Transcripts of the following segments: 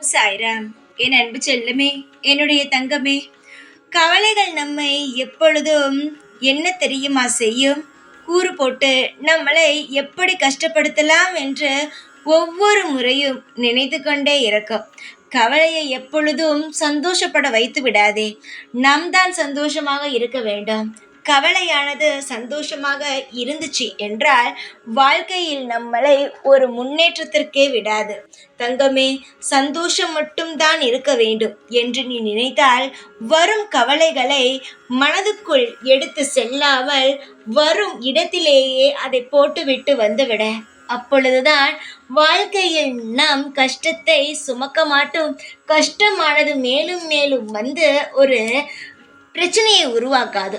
சாய்ராம் என் அன்பு செல்லமே என்னுடைய தங்கமே கவலைகள் நம்மை எப்பொழுதும் என்ன தெரியுமா செய்யும்? கூறு போட்டு நம்மளை எப்படி கஷ்டப்படுத்தலாம் என்று ஒவ்வொரு முறையும் நினைத்து கொண்டே இருக்கும் கவலையை எப்பொழுதும் சந்தோஷப்பட வைத்து விடாதே. நாம் தான் சந்தோஷமாக இருக்க வேண்டும். கவலையானது சந்தோஷமாக இருந்துச்சு என்றால் வாழ்க்கையில் நம்மளை ஒரு முன்னேற்றத்திற்கே விடாது. தங்கமே சந்தோஷம் மட்டும்தான் இருக்க வேண்டும் என்று நீ நினைத்தால் வரும் கவலைகளை மனதுக்குள் எடுத்து செல்லாமல் வரும் இடத்திலேயே அதை போட்டுவிட்டு வந்துவிட. அப்பொழுதுதான் வாழ்க்கையில் நாம் கஷ்டத்தை சுமக்க மாட்டோம். கஷ்டமானது மேலும் மேலும் வந்து ஒரு பிரச்சனையை உருவாக்காது.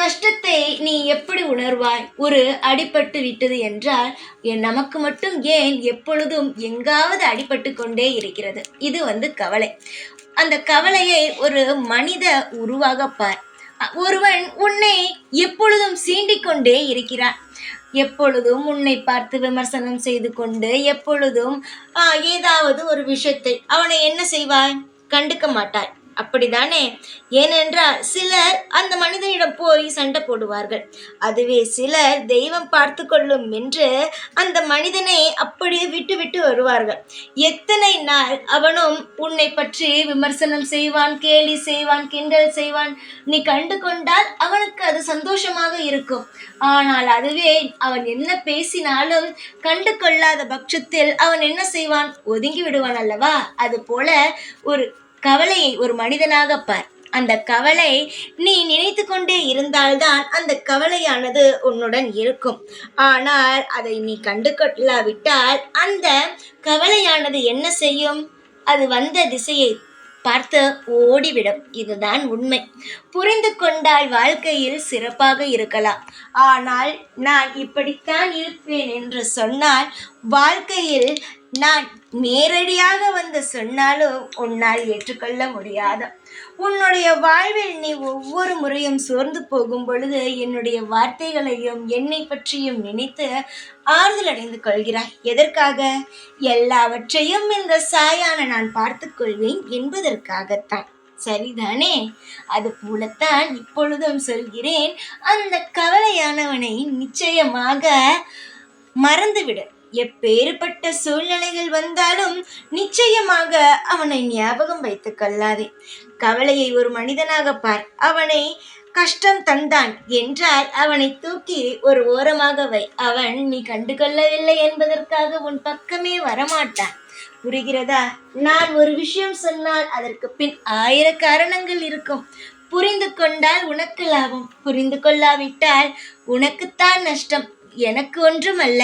கஷ்டத்தை நீ எப்படி உணர்வாய்? ஒரு அடிபட்டு விட்டது என்றால் என் நமக்கு மட்டும் ஏன் எப்பொழுதும் எங்காவது அடிபட்டு கொண்டே இருக்கிறது? இது வந்து கவலை. அந்த கவலையை ஒரு மனித உருவாக பார். ஒருவன் உன்னை எப்பொழுதும் சீண்டிக்கொண்டே இருக்கிறான். எப்பொழுதும் உன்னை பார்த்து விமர்சனம் செய்து கொண்டு எப்பொழுதும் ஏதாவது ஒரு விஷயத்தை அவனை என்ன செய்வாய்? கண்டுக்க மாட்டாய். அப்படிதானே? ஏனென்றால் சிலர் அந்த மனிதனிடம் போய் சண்டை போடுவார்கள். அதுவே சிலர் தெய்வம் பார்த்து கொள்ளும் என்று அந்த மனிதனை அப்படியே விட்டு விட்டு வருவார்கள். எத்தனை நாள் அவனும் உன்னை பற்றி விமர்சனம் செய்வான் கேலி செய்வான் கிண்டல் செய்வான். நீ கண்டு கொண்டால் அவனுக்கு அது சந்தோஷமாக இருக்கும். ஆனால் அதுவே அவன் என்ன பேசினாலும் கண்டு கொள்ளாத பட்சத்தில் அவன் என்ன செய்வான்? ஒதுங்கி விடுவான் அல்லவா? அது போல ஒரு கவலையை ஒரு மனிதனாக பார். அந்த கவலை நீ நினைத்து கொண்டே இருந்தால்தான் அந்த கவலையானது உன்னுடன் இருக்கும். ஆனால் அதை நீ கண்டு கொள்ளாவிட்டால் அந்த கவலையானது என்ன செய்யும்? அது வந்த திசையை பார்த்து ஓடிவிடும். இதுதான் உண்மை. புரிந்து கொண்டால் வாழ்க்கையில் சிறப்பாக இருக்கலாம். ஆனால் நான் இப்படித்தான் இருப்பேன் என்று சொன்னால் வாழ்க்கையில் நான் நேரடியாக வந்து சொன்னாலும் உன்னால் ஏற்றுக்கொள்ள முடியாது. உன்னுடைய வாழ்வில் நீ ஒவ்வொரு முறையும் சோர்ந்து போகும் பொழுது என்னுடைய வார்த்தைகளையும் என்னை பற்றியும் நினைத்து ஆறுதல் அடைந்து கொள்கிறாய். எதற்காக? எல்லாவற்றையும் இந்த சாயான நான் பார்த்துக்கொள்வேன் என்பதற்காகத்தான். சரிதானே? அது போலத்தான் இப்பொழுதும் சொல்கிறேன். அந்த கவலையானவனை நிச்சயமாக மறந்துவிடு. எப்பேறுபட்ட சூழ்நிலைகள் வந்தாலும் நிச்சயமாக அவனை ஞாபகம் வைத்துக் கொள்ளாதே. கவலையை ஒரு மனிதனாக பார். அவனை கஷ்டம் தந்தான் என்றால் அவனை தூக்கி ஒரு ஓரமாக வை. அவன் நீ கண்டுகொள்ளவில்லை என்பதற்காக உன் பக்கமே வரமாட்டான். புரிகிறதா? நான் ஒரு விஷயம் சொன்னால் அதற்கு பின் ஆயிர காரணங்கள் இருக்கும். புரிந்து கொண்டால் உனக்கு லாபம். புரிந்து கொள்ளாவிட்டால் உனக்குத்தான் நஷ்டம். எனக்கு ஒன்றும் அல்ல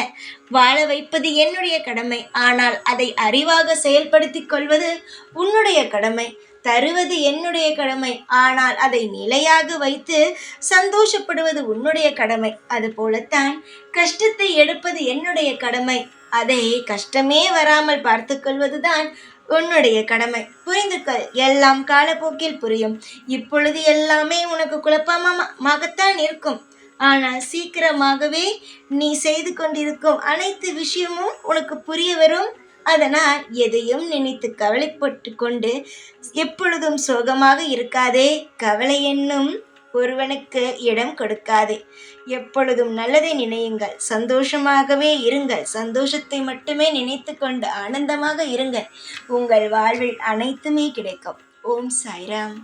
வாழ வைப்பது என்னுடைய கடமை. ஆனால் அதை அறிவாக செயல்படுத்தி கொள்வது உன்னுடைய கடமை. தருவது என்னுடைய கடமை. ஆனால் அதை நிலையாக வைத்து சந்தோஷப்படுவது உன்னுடைய கடமை. அது போலத்தான் கஷ்டத்தை எடுப்பது என்னுடைய கடமை. அதை கஷ்டமே வராமல் பார்த்து கொள்வதுதான் உன்னுடைய கடமை. புரிந்து கொள் எல்லாம் காலப்போக்கில் புரியும். இப்பொழுது எல்லாமே உனக்கு குழப்பமாகத்தான் இருக்கும். ஆனால் சீக்கிரமாகவே நீ செய்து கொண்டிருக்கும் அனைத்து விஷயமும் உனக்கு புரிய வரும். அதனால் எதையும் நினைத்து கவலைப்பட்டு கொண்டு எப்பொழுதும் சோகமாக இருக்காதே. கவலை என்னும் ஒருவனுக்கு இடம் கொடுக்காதே. எப்பொழுதும் நல்லதை நினையுங்கள். சந்தோஷமாகவே இருங்கள். சந்தோஷத்தை மட்டுமே நினைத்து கொண்டு ஆனந்தமாக இருங்கள். உங்கள் வாழ்வில் அனைத்துமே கிடைக்கும். ஓம் சாய்ராம்.